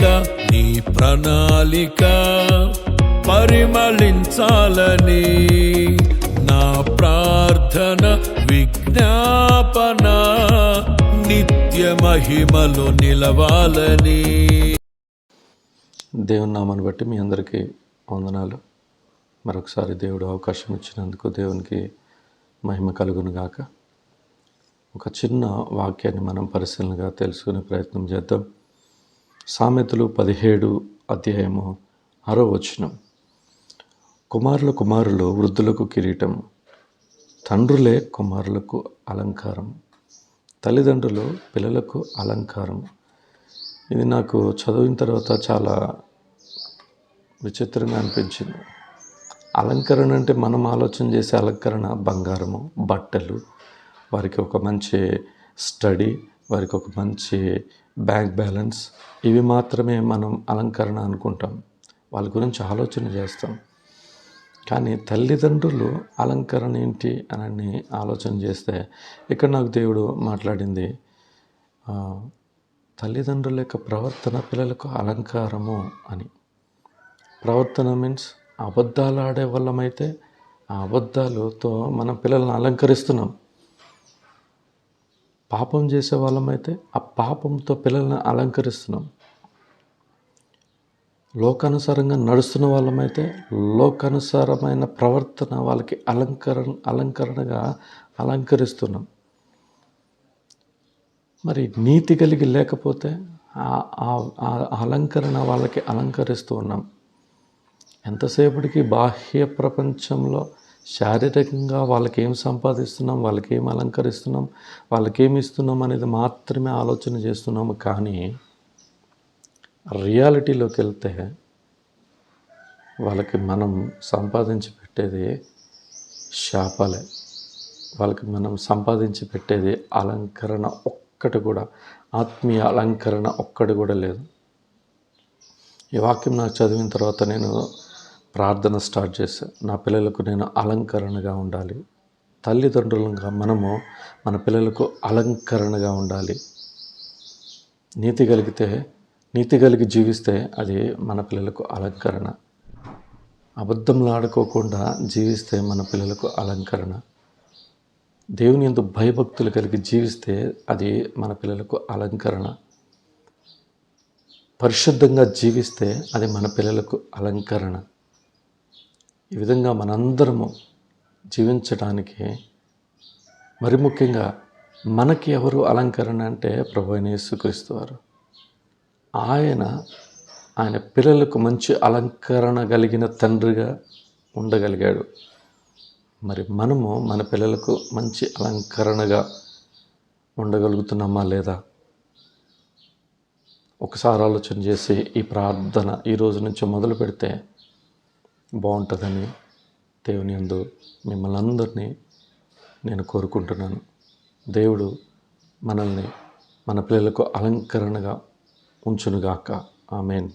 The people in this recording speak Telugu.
కోరిక నీ ప్రణాళిక పరిమళించాలని నా ప్రార్థన విజ్ఞాపన నిత్య మహిమలో నిలవాలని. దేవుని నామాన్ని బట్టి మీ అందరికీ వందనాలు. మరొకసారి దేవుడు అవకాశం ఇచ్చినందుకు దేవునికి మహిమ కలుగును గాక. ఒక చిన్న వాక్యాన్ని మనం పరిశీలనగా తెలుసుకునే ప్రయత్నం చేద్దాం. సామెతలు పదిహేడు అధ్యాయము ఆరో వచనం. కుమారుల కుమారులు వృద్ధులకు కిరీటం తండ్రులే కుమారులకు అలంకారం తల్లిదండ్రులు పిల్లలకు అలంకారం. ఇది నాకు చదివిన తర్వాత చాలా విచిత్రంగా అనిపించింది. అలంకరణ అంటే మనం ఆలోచన చేసే అలంకరణ బంగారము బట్టలు వారికి ఒక మంచి స్టడీ వారికి ఒక మంచి బ్యాంక్ బ్యాలెన్స్. ఇవి మాత్రమే మనం అలంకరణ అనుకుంటాం. వాళ్ళ గురించి ఆలోచన చేస్తాం. కానీ తల్లిదండ్రులు అలంకరణ ఏంటి అని ఆలోచన చేస్తే ఇక్కడ నాకు దేవుడు మాట్లాడింది తల్లిదండ్రుల యొక్క ప్రవర్తన పిల్లలకు అలంకారము అని. ప్రవర్తన మీన్స్ అబద్ధాలు ఆడే వాళ్ళమైతే ఆ అబద్ధాలతో మనం పిల్లల్ని అలంకరిస్తున్నాం. పాపం చేసే వాళ్ళమైతే ఆ పాపంతో పిల్లల్ని అలంకరిస్తున్నాం. లోకానుసారంగా నడుస్తున్న వాళ్ళమైతే లోకానుసారమైన ప్రవర్తన వాళ్ళకి అలంకరణ అలంకరణగా అలంకరిస్తున్నాం. మరి నీతి కలిగి లేకపోతే ఆ- ఆ- ఆ అలంకరణ వాళ్ళకి అలంకరిస్తూ ఉన్నాం. ఎంతసేపటికి బాహ్య ప్రపంచంలో శారీరకంగా వాళ్ళకేం సంపాదిస్తున్నాం వాళ్ళకేం అలంకరిస్తున్నాం వాళ్ళకి ఏమి ఇస్తున్నాం అనేది మాత్రమే ఆలోచన చేస్తున్నాము. కానీ రియాలిటీలోకి వెళ్తే వాళ్ళకి మనం సంపాదించి పెట్టేది శాపాలే. వాళ్ళకి మనం సంపాదించి పెట్టేది అలంకరణ ఒక్కటి కూడా ఆత్మీయ అలంకరణ ఒక్కటి కూడా లేదు. ఈ వాక్యం నాకు చదివిన తర్వాత నేను ప్రార్థన స్టార్ట్ చేశా నా పిల్లలకు నేను అలంకరణగా ఉండాలి. తల్లిదండ్రులుగా మనము మన పిల్లలకు అలంకరణగా ఉండాలి. నీతి కలిగితే నీతి కలిగి జీవిస్తే అది మన పిల్లలకు అలంకరణ. అబద్ధంలో ఆడుకోకుండా జీవిస్తే మన పిల్లలకు అలంకరణ. దేవుని ఎందు భయభక్తులు కలిగి జీవిస్తే అది మన పిల్లలకు అలంకరణ. పరిశుద్ధంగా జీవిస్తే అది మన పిల్లలకు అలంకరణ. ఈ విధంగా మనందరము జీవించడానికి మరి ముఖ్యంగా మనకి ఎవరు అలంకరణ అంటే ప్రభు యేసుక్రీస్తు వారు. ఆయన ఆయన పిల్లలకు మంచి అలంకరణ కలిగిన తండ్రిగా ఉండగలిగాడు. మరి మనము మన పిల్లలకు మంచి అలంకరణగా ఉండగలుగుతున్నామా లేదా? ఒకసారి ఆలోచన చేసి ఈ ప్రార్థన ఈ రోజు నుంచి మొదలు పెడితే బాగుంటుందని దేవుని యందు మిమ్మల్ని అందరినీ నేను కోరుకుంటున్నాను. దేవుడు మనల్ని మన పిల్లలకు అలంకరణగా ఉంచునుగాక. ఆమెన్.